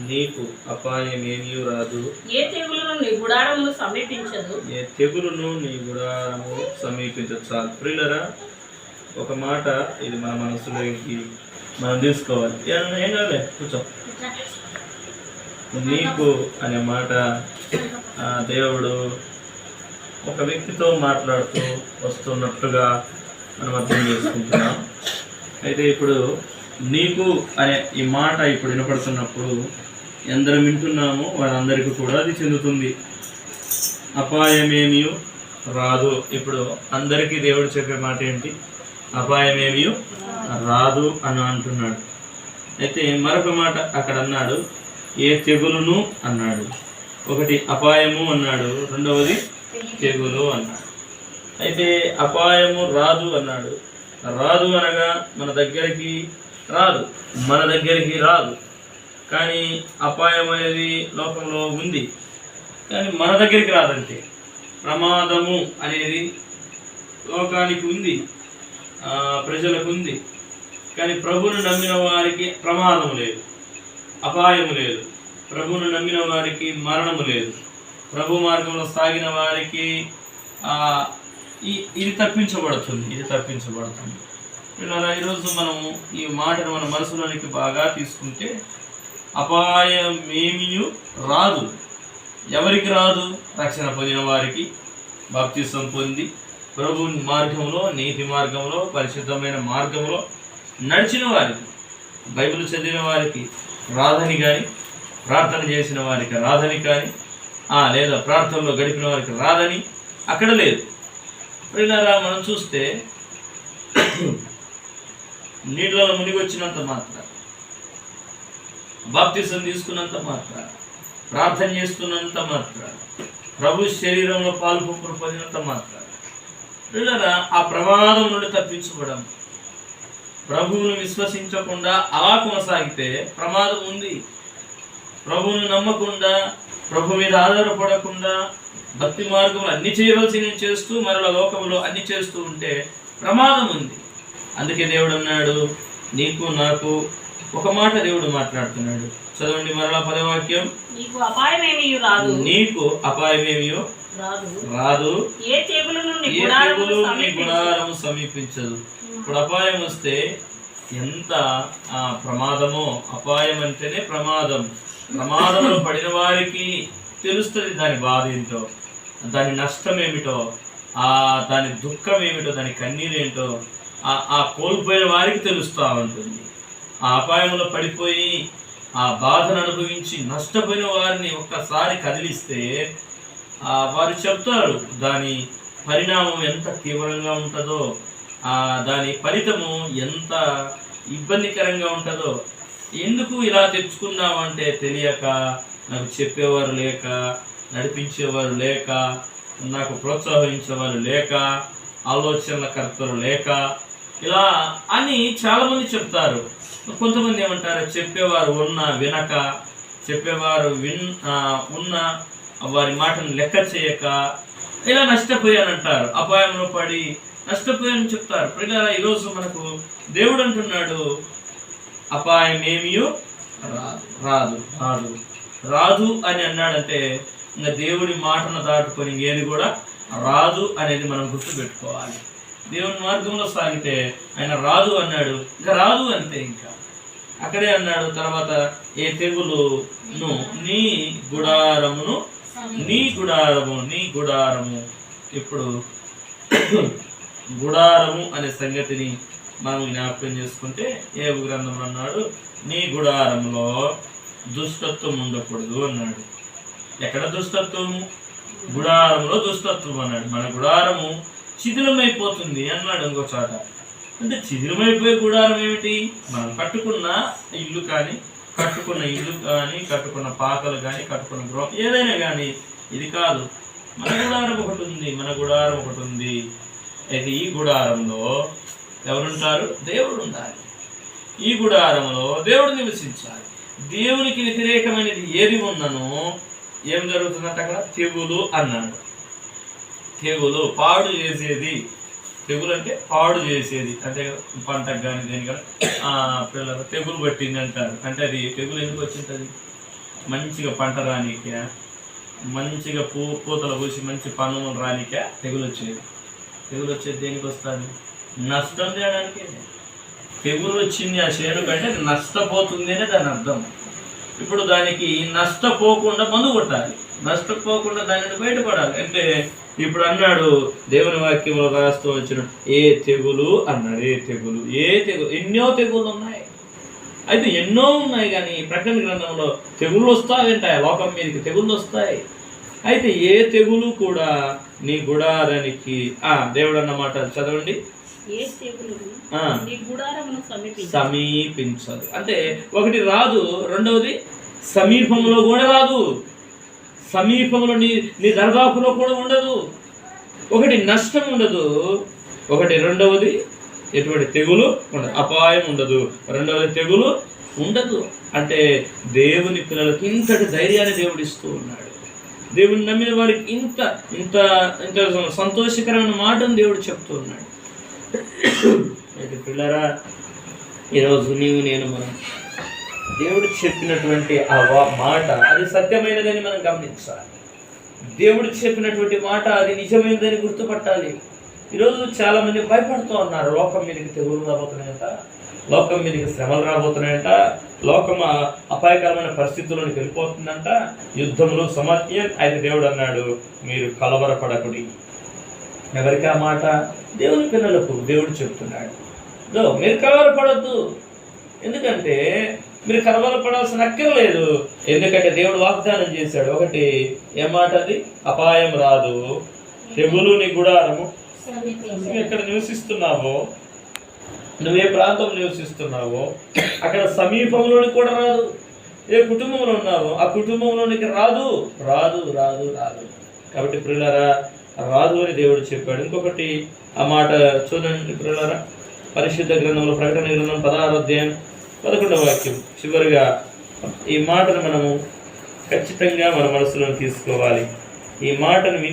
నీకు అపాయం ఏమీ రాదు. ఏ తెగులను నీ గుడారమును సమీపించదు. ఏ తెగులును నీ గుడారము సమీపించదు. చాలు. ప్రియులరా ఒక మాట ఇది మన మనసులోకి మనం తీసుకోవాలి. ఏం కాదులే కూర్చో. నీకు అనే మాట ఆ, దేవుడు ఒక వ్యక్తితో మాట్లాడుతూ వస్తున్నట్టుగా మనం అర్థం చేసుకుంటున్నాం. అయితే ఇప్పుడు నీకు అనే ఈ మాట ఇప్పుడు వినపడుతున్నప్పుడు ఎందరం వింటున్నామో వారందరికీ కూడా అది చెందుతుంది. అపాయమేమియో రాదు. ఇప్పుడు అందరికీ దేవుడు చెప్పే మాట ఏంటి? అపాయమేమియో రాదు అని అంటున్నాడు. అయితే మరొక మాట అక్కడ అన్నాడు. ఏ తెగులును? అన్నాడు. ఒకటి అపాయము అన్నాడు. రెండవది తెగులు అన్నాడు. అయితే అపాయము రాదు అన్నాడు. రాదు అనగా మన దగ్గరికి రాదు. మన దగ్గరికి రాదు. కానీ అపాయం అనేది లోకంలో ఉంది. కానీ మన దగ్గరికి రాదంటే ప్రమాదము అనేది లోకానికి ఉంది. ప్రజలకు ఉంది. కానీ ప్రభును నమ్మిన వారికి ప్రమాదము లేదు. అపాయము లేదు. ప్రభును నమ్మిన వారికి మరణము లేదు. ప్రభు మార్గంలో సాగిన వారికి ఇది తప్పించబడుతుంది. ఇది తప్పించబడుతుంది. ఇలా ఈరోజు మనము ఈ మాటను మన మనసులోనికి బాగా తీసుకుంటే అపాయమేమీ రాదు. ఎవరికి రాదు? రక్షణ పొందిన వారికి. బాప్తిసం పొంది ప్రభు మార్గంలో నీతి మార్గంలో పరిశుద్ధమైన మార్గంలో నడిచిన వారికి బైబిల్ చదివిన వారికి రాధని కానీ ప్రార్థన చేసిన వారికి రాధని కానీ ఆ, లేదా ప్రార్థనలో గడిపిన వారికి రాదని అక్కడ లేదు. ఇలా మనం చూస్తే నీటిలో మునిగొచ్చినంత మాత్ర మాత్రం బాప్తిసం తీసుకున్నంత మాత్ర ప్రార్థన చేస్తున్నంత మాత్రం ప్రభు శరీరంలో పాల్పొంపులు పొందినంత మాత్ర. ఆ ప్రమాదం నుండి తప్పించుకోవడం ప్రభువును విశ్వసించకుండా అలా కొనసాగితే ప్రమాదం ఉంది. ప్రభువును నమ్మకుండా ప్రభు మీద ఆధారపడకుండా భక్తి మార్గంలో అన్ని చేయవలసినవి చేస్తూ మరల లోకంలో అన్ని చేస్తూ ఉంటే ప్రమాదం ఉంది. అందుకే దేవుడు అన్నాడు నీకు నాకు ఒక మాట దేవుడు మాట్లాడుతున్నాడు. చదవండి మరలా పదవాక్యం నీకు అపాయమేమీ రాదు. నీకు అపాయమేమియో రాదు. రాదు. ఏ తెగులు నీ సమీపించదు. గుడారము సమీపించదు. ఇప్పుడు అపాయం వస్తే ఎంత ఆ, ప్రమాదమో అపాయం అంటేనే ప్రమాదం. ప్రమాదంలో పడిన వారికి తెలుస్తుంది దాని బాధ ఏంటో దాని నష్టం ఏమిటో ఆ దాని దుఃఖం ఏమిటో దాని కన్నీరు ఏంటో. ఆ కోల్పోయిన వారికి తెలుస్తూ ఉంటుంది. ఆ అపాయంలో పడిపోయి ఆ బాధను అనుభవించి నష్టపోయిన వారిని ఒక్కసారి కదిలిస్తే ఆ వారు చెప్తారు దాని పరిణామం ఎంత తీవ్రంగా ఉంటుందో దాని ఫలితము ఎంత ఇబ్బందికరంగా ఉంటుందో ఎందుకు ఇలా తెచ్చుకున్నామంటే తెలియక నాకు చెప్పేవారు లేక నడిపించేవారు లేక నాకు ప్రోత్సహించేవారు లేక ఆలోచనకర్తలు లేక ఇలా అని చాలామంది చెప్తారు. కొంతమంది ఏమంటారు చెప్పేవారు ఉన్న వినక చెప్పేవారు విన్ ఉన్న వారి మాటను లెక్క చేయక ఇలా నష్టపోయానంటారు. అపాయంలో పడి నష్టపోయానని చెప్తారు. ప్రజల ఈరోజు మనకు దేవుడు అంటున్నాడు అపాయం ఏమియో రాదు రాదు రాదు రాదు అని అన్నాడంటే ఇంకా దేవుడి మాటను దాటుకొని ఏది కూడా రాదు అనేది మనం గుర్తుపెట్టుకోవాలి. దేవుని మార్గంలో సాగితే ఆయన రాదు అన్నాడు. ఇంకా రాదు అంతే ఇంకా. అక్కడే అన్నాడు తర్వాత ఏ తెగులును నీ గుడారమును నీ గుడారము నీ గుడారము. ఇప్పుడు గుడారము అనే సంగతిని మనం జ్ఞాపకం చేసుకుంటే ఏ గ్రంథం అన్నాడు నీ గుడారంలో దుష్టత్వం ఉండకూడదు అన్నాడు. ఎక్కడ దుష్టత్వము? గుడారంలో దుష్టత్వం అన్నాడు. మన గుడారము శిథిలమైపోతుంది అన్నాడు ఇంకో చోట. అంటే శిథిలమైపోయే గుడారం ఏమిటి? మనం కట్టుకున్న ఇల్లు కానీ కట్టుకున్న ఇల్లు కానీ కట్టుకున్న పాకలు కానీ కట్టుకున్న గృహం ఏదైనా కానీ ఇది కాదు. మన గుడారం ఒకటి ఉంది మన గుడారం ఒకటి ఉంది. అయితే ఈ గుడారంలో ఎవరుంటారు? దేవుడు ఉండాలి. ఈ గుడారంలో దేవుడు నివసించాలి. దేవునికి వ్యతిరేకమైనది ఏది ఉన్ననో? ఏం జరుగుతుందంటే అక్కడ? తెగులు అన్నాడు. తెగులు పాడు చేసేది. తెగులు అంటే పాడు చేసేది. అంటే పంటకు కానీ దేని కానీ పిల్లలు తెగులు పట్టింది అంటారు. అంటే అది తెగులు ఎందుకు వచ్చింటుంది? మంచిగా పంట రానిక. మంచిగా పూ పూతలు పూసి మంచి పనులు రానిక తెగులు వచ్చేది. తెగులు వచ్చేది దేనికి వస్తుంది? నష్టం చేయడానికి తెగులు వచ్చింది ఆ షేరు కంటే అది నష్టపోతుంది అనే దాని అర్థం. ఇప్పుడు దానికి నష్టపోకుండా మందు కొట్టాలి. నష్టపోకుండా దానిని బయటపడాలి. అంటే ఇప్పుడు అన్నాడు దేవుని వాక్యంలో రాస్తూ వచ్చిన ఏ తెగులు అన్నాడు ఏ తెగులు ఏ తెగులు ఎన్నో తెగులు ఉన్నాయి. అయితే ఎన్నో ఉన్నాయి కానీ ప్రకటన గ్రంథంలో తెగులు వస్తాయంటాయి? లోకం మీదకి తెగుళ్ళు వస్తాయి. అయితే ఏ తెగులు కూడా నీ గుడారానికి ఆ దేవుడు అన్నమాట చదవండి. సమీపించదు. అంటే ఒకటి రాదు రెండవది సమీపంలో కూడా రాదు. సమీపంలో నీ నీ దర్దాపులో కూడా ఉండదు. ఒకటి నష్టం ఉండదు. ఒకటి రెండవది ఎటువంటి తెగులు ఉండదు. అపాయం ఉండదు. రెండవది తెగులు ఉండదు. అంటే దేవుని పిల్లలకి ఇంతటి ధైర్యాన్ని దేవుడు ఇస్తూ ఉన్నాడు. దేవుని నమ్మిన వారికి ఇంత ఇంత ఇంత సంతోషకరమైన మాటను దేవుడు చెప్తూ ఉన్నాడు. అయితే పిల్లరా ఈరోజు నీవు నేను మనం దేవుడు చెప్పినటువంటి ఆ మాట అది సత్యమైనదని మనం గమనించాలి. దేవుడు చెప్పినటువంటి మాట అది నిజమైనదని గుర్తుపట్టాలి. ఈరోజు చాలా మంది భయపడుతూ ఉన్నారు. లోకం మీదకి తెగులు రాబోతున్నాయంట లోకం మీదకి శ్రమలు రాబోతున్నాయంట లోకం అపాయకరమైన పరిస్థితుల్లోకి వెళ్ళిపోతుందంట. యుద్ధంలో సమర్థ్యం అయితే దేవుడు అన్నాడు మీరు కలవరపడకుడి. ఎవరికి ఆ మాట? దేవుని పిల్లలకు దేవుడు చెప్తున్నాడు. మీరు కలవరపడద్దు. ఎందుకంటే మీరు కలవరపడాల్సిన అక్కర్లేదు ఎందుకంటే దేవుడు వాగ్దానం చేశాడు. ఒకటి ఏ మాట అది? అపాయం రాదు. తెగులు నీ గుడారము నువ్వు ఎక్కడ నివసిస్తున్నావో? నువ్వు ఏ ప్రాంతం నివసిస్తున్నావో? అక్కడ సమీపంలోని కూడా రాదు. ఏ కుటుంబంలో ఉన్నావో? ఆ కుటుంబంలోనికి రాదు. రాదు రాదు రాదు. కాబట్టి ప్రియులారా రాదు అని దేవుడు చెప్పాడు. ఇంకొకటి ఆ మాట చూడండి ప్రియులారా. పరిశుద్ధ గ్రంథంలో ప్రకటన గ్రంథం పదహారు అధ్యాయం పదకొండవ వాక్యం. చివరిగా ఈ మాటను మనము ఖచ్చితంగా మన మనసులో తీసుకోవాలి. ఈ మాటను